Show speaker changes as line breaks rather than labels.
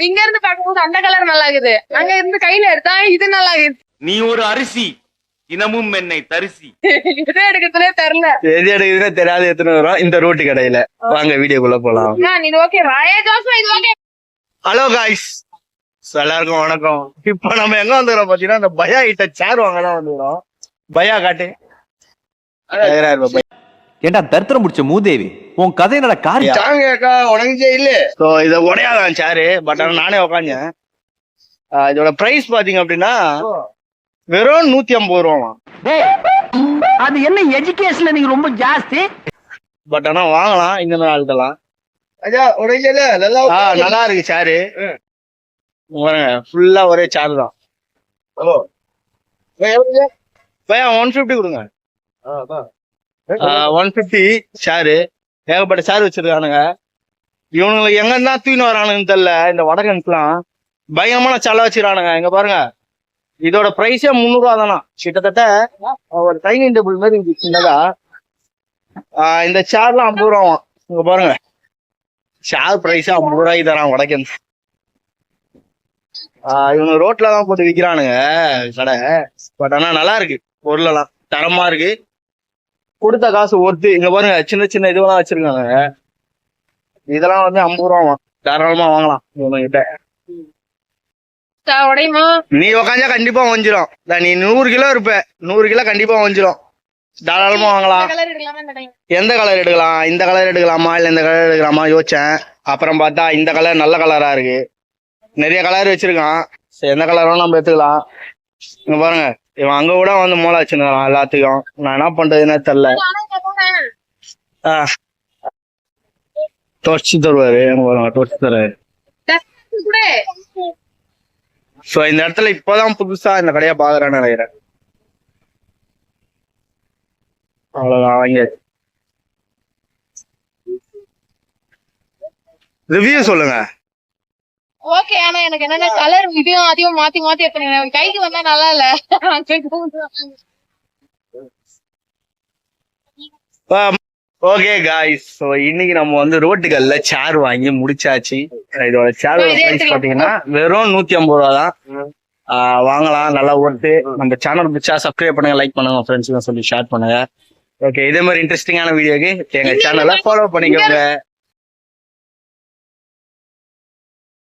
இங்க இருந்து பார்க்கும்போது அந்த கலர் நல்லா இருக்குது அங்க இருந்து கையில எடுத்தா இது நல்லா இருக்குது
நீ ஒரு அரிசி தினமும் என்னை தரிசி.
எது எடுக்கிறதுனே தெரியல
எது எடுக்குதுன்னு தெரியாது எத்தனை வரும் இந்த ரோட்டு கடையில. வாங்க வீடியோக்குள்ள போலாம்.
நான் இது ஓகே ராயா ஜோசம் இது ஓகே
ஹலோ காய்ஸ் எல்லாருக்கும் வணக்கம். இப்போ நம்ம எங்க வந்துக்கிறோம் பாத்தீங்கன்னா இந்த பயா கிட்ட சேர் வாங்க தான் வந்துக்கிறோம். பயா காட்டு.
ஏண்டா தரித்திரம் முடிச்ச மூதேவி? உன் கதை என்னடா காரியம்
சாங்கக்கா உடஞ்சே இல்ல. சோ இத உடையாதான் சேரு பட் ஆனா நானே உக்காந்தேன். இதோட பிரைஸ் பாத்தீங்க அப்படின்னா வெறும் நூத்தி ஐம்பது ரூபா
அது என்ன எஜுகேஷன்ல நீங்க ரொம்ப ஜாஸ்தி?
பட் ஆனா வாங்கலாம் இந்த மாதிரி ஆளுக்கெல்லாம் ஆ, நல்லா இருக்கு சேரு ஃபுல்லா ஒரே சேர் தான். பையன் ஒன் பிப்டி கொடுங்க. ஒன் பிப்டி ஷேரு ஏகப்பட்ட ஷேர் வச்சிருக்கானுங்க. இவனுங்களுக்கு எங்க தான் தூக்கின்னு வரானுங்கன்னு தெரியல. இந்த வடகன்ஸ்லாம் பயங்கரமான செலவு வச்சிருக்கானுங்க. இங்க பாருங்க. இதோட பிரைஸே முந்நூறுவா தானா? கிட்டத்தட்ட ஒரு டைனிங் டேபிள் மாதிரி இருந்துச்சு சின்னதா. ஆஹ் இந்த சேர்லாம் ஐம்பது ஆகும். இங்க பாருங்க. ஷேர் பிரைஸ் ஐம்பது ரூபாய்க்கு தரான் வடக்கன்ஸ் ஆஹ் இவங்க ரோட்ல தான் போட்டு விக்கிறானுங்க. கடை. பட் ஆனா நல்லா இருக்கு. பொருளெல்லாம் தரமா இருக்கு. கொடுத்த காசு ஒர்த்து இங்க பாருங்க சின்ன சின்ன இதுவெல்லாம் வச்சிருக்காங்க. இதெல்லாம் வந்து ஐம்பது ரூபா தாராளமா வாங்கலாம் இவங்க கிட்ட
உடையுமா?
நீ உக்காந்தா கண்டிப்பா வஞ்சிரும் நீ நூறு கிலோ இருப்ப. நூறு கிலோ கண்டிப்பா வஞ்சிரும் தாராளமா வாங்கலாம். எந்த கலர் எடுக்கலாம்? இந்த கலர் எடுக்கலாமா? இல்ல இந்த கலர் எடுக்கலாமா? யோசிச்சேன். அப்புறம் பார்த்தா இந்த கலர் நல்ல கலரா இருக்கு. நிறைய கலர் வச்சிருக்கான். சரி எந்த கலர் வேணா நம்ம எடுத்துக்கலாம். இங்க பாருங்க. இவன் அங்க கூட வந்து மூளை எல்லாத்துக்கும். நான் என்ன பண்றதுன்னே தெரியல. ஆ. torch தருவாரு. இங்க தருவாரு. சோ இந்த இடத்துல இப்பதான் புதுசா இந்த கடையை பாக்குறேன்னு நினைக்கிறேன். அவ்வளவுதான் வாங்கியாச்சு ரிவ்யூ சொல்லுங்க.
ஓகே ஆனா எனக்கு என்னன்னா கலர் இதையும் அதையும் மாத்தி மாத்தி எடுத்துனேன் கைக்கு வந்தா நல்லா இல்ல.
ஓகே காய்ஸ் ஸோ இன்னைக்கு நம்ம வந்து ரோட்டுகள்ல சேர் வாங்கி முடிச்சாச்சு. இதோட
இதே
பிரைஸ். பாத்தீங்கன்னா வெறும் நூத்தி ஐம்பது ரூபா தான். வாங்கலாம் நல்லா ஒர்த்து நம்ம சேனல் பிடிச்சா சப்ஸ்கிரைப் பண்ணுங்க லைக் பண்ணுங்க ஃப்ரெண்ட்ஸுங்க சொல்லி ஷேர் பண்ணுங்க. ஓகே இதே மாதிரி இன்ட்ரெஸ்டிங்கான வீடியோக்கு எங்க சேனலை ஃபாலோ பண்ணிக்கோங்க.